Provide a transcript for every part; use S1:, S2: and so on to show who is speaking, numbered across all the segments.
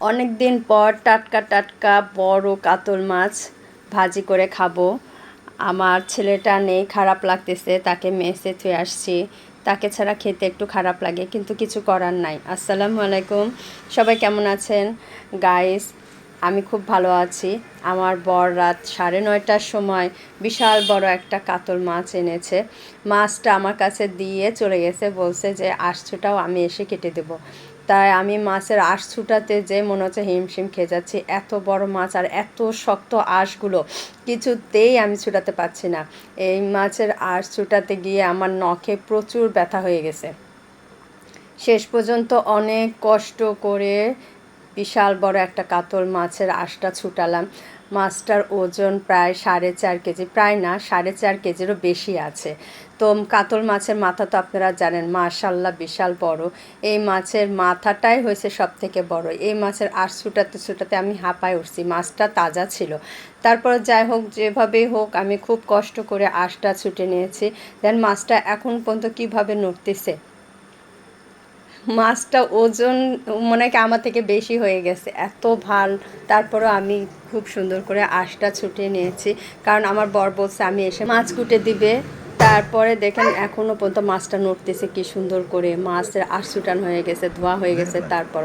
S1: অনেক দিন পর টাটকা টাটকা বড় কাতল মাছ ভাজি করে খাব। আমার ছেলেটা নেই, খারাপ লাগতেছে, তাকে মেসে থুয়ে আসছি। তাকে ছাড়া খেতে একটু খারাপ লাগে, কিন্তু কিছু করার নাই। আসসালামু আলাইকুম। সবাই কেমন আছেন? গাইস আমি খুব ভালো আছি। আমার বর রাত সাড়ে নয়টার সময় বিশাল বড় একটা কাতল মাছ এনেছে। মাছটা আমার কাছে দিয়ে চলে গেছে, বলছে যে আঁশছুটাও আমি এসে কেটে দেবো। তাই আমি মাছের আঁশ ছুটাতে যে মনে হচ্ছে হিমশিম খেয়ে যাচ্ছি। এত বড় মাছ আর এত শক্ত আঁশগুলো কিছুতেই আমি ছুটাতে পারছি না। এই মাছের আঁশ ছুটাতে গিয়ে আমার নখে প্রচুর ব্যথা হয়ে গেছে। শেষ পর্যন্ত অনেক কষ্ট করে বিশাল বড় একটা কাতল মাছের আঁশটা ছুটালাম। মাছটার ওজন প্রায় সাড়ে চার কেজি, প্রায় না, সাড়ে চার কেজিরও বেশি আছে। তো কাতল মাছের মাথা তো আপনারা জানেন, মাশাল্লাহ বিশাল বড়। এই মাছের মাথাটাই হয়েছে সব থেকে বড়। এই মাছের আঁশ ছুটাতে ছুটাতে আমি হাঁপায় উঠছি, মাছটা তাজা ছিল। তারপর যাই হোক, যেভাবেই হোক, আমি খুব কষ্ট করে আঁশটা ছুটে নিয়েছি। দেন মাছটা এখন পর্যন্ত কীভাবে নড়তেছে? মাছটা ওজন মনে হয় আমার থেকে বেশি হয়ে গেছে। এত ভালো। তারপরও আমি খুব সুন্দর করে আঁশটা ছুটিয়ে নিয়েছি। কারণ আমার বর বলছে, আমি এসে মাছ কুটে দিবে। তারপরে দেখেন এখনও পর্যন্ত মাছটা নড়তেছে কি সুন্দর করে। মাছের আশ ছুটান হয়ে গেছে ধোয়া হয়ে গেছে তারপর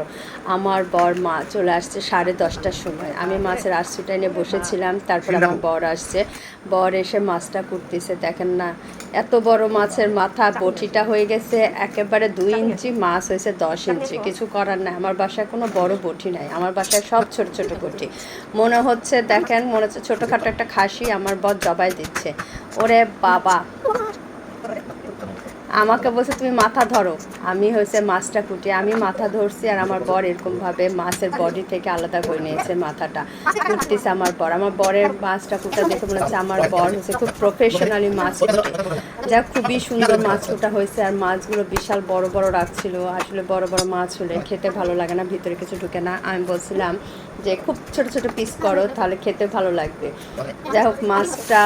S1: আমার বর মা চলে আসছে সাড়ে দশটার সময়। আমি মাছের আশ ছুটাই বসেছিলাম তারপর আমার বর আসছে। বর এসে মাছটা কুটতেছে দেখেন না এত বড় মাছের মাথা বটিটা হয়ে গেছে একেবারে দুই ইঞ্চি মাছ হয়েছে দশ ইঞ্চি। কিছু করার নাই আমার বাসায় কোনো বড় বটি নাই আমার বাসায় সব ছোট ছোট বটি। মনে হচ্ছে দেখেন মনে হচ্ছে ছোটোখাটো একটা খাসি আমার বর জবাই দিচ্ছে। ওরে বাবা। আমাকে বলছে, তুমি মাথা ধরো। আমি হয়েছে মাছটা কুটি, আমি মাথা ধরছি আর আমার বর এরকমভাবে মাছের বডি থেকে আলাদা করে নিয়েছে মাথাটা। কুটতেছে আমার বর। আমার বরের মাছটা কুটা দেখে মনে হচ্ছে আমার বর হচ্ছে খুব প্রফেশনালি মাছ কুটে। যা খুবই সুন্দর মাছ কুটা হয়েছে আর মাছগুলো বিশাল বড় বড় রাখছিল আসলে বড় বড় মাছ হলে খেতে ভালো লাগে না, ভিতরে কিছু ঢুকে না। আমি বলছিলাম যে, খুব ছোট ছোট পিস করো, তাহলে খেতে ভালো লাগবে। যাই হোক, মাছটা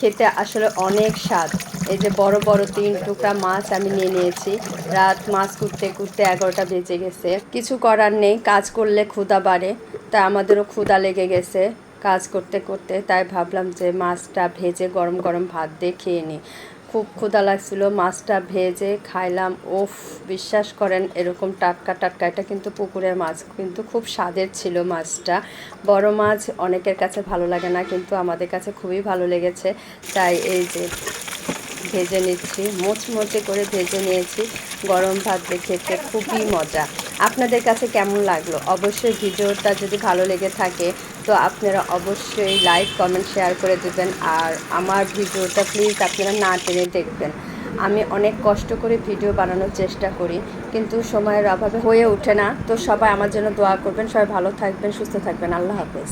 S1: খেতে আসলে অনেক স্বাদ। এই যে বড় বড় তিন টুকরা মাছ আমি নিয়ে নিয়েছি। রাত মাছ কুটতে কুটতে এগারোটা বেজে গেছে। কিছু করার নেই, কাজ করলে ক্ষুদা বাড়ে তাই আমাদেরও ক্ষুদা লেগে গেছে কাজ করতে করতে। তাই ভাবলাম যে মাছটা ভেজে গরম গরম ভাত দিয়ে খেয়ে নিই। খুব ক্ষুধা লাগছিল, মাছটা ভেজে খাইলাম। ওফ বিশ্বাস করেন, এরকম টাটকা টাটকা, এটা কিন্তু পুকুরের মাছ, কিন্তু খুব স্বাদের ছিল মাছটা। বড় মাছ অনেকের কাছে ভালো লাগে না, কিন্তু আমাদের কাছে খুবই ভালো লেগেছে। তাই এই যে ভেজে নিচ্ছি, মোচমোচে করে ভেজে নিয়েছি। গরম ভাত খেতে খুবই মজা। আপনাদের কাছে কেমন লাগল? অবশ্যই ভিডিওটা যদি ভালো লেগে থাকে, তো আপনারা অবশ্যই লাইক কমেন্ট শেয়ার করে দেবেন। আর আমার ভিডিওটা প্লিজ আপনারা না টেনে দেখবেন। আমি অনেক কষ্ট করে ভিডিও বানানোর চেষ্টা করি, কিন্তু সময়ের অভাবে হয়ে ওঠে না। তো সবাই আমার জন্য দোয়া করবেন। সবাই ভালো থাকবেন, সুস্থ থাকবেন। আল্লাহ হাফেজ।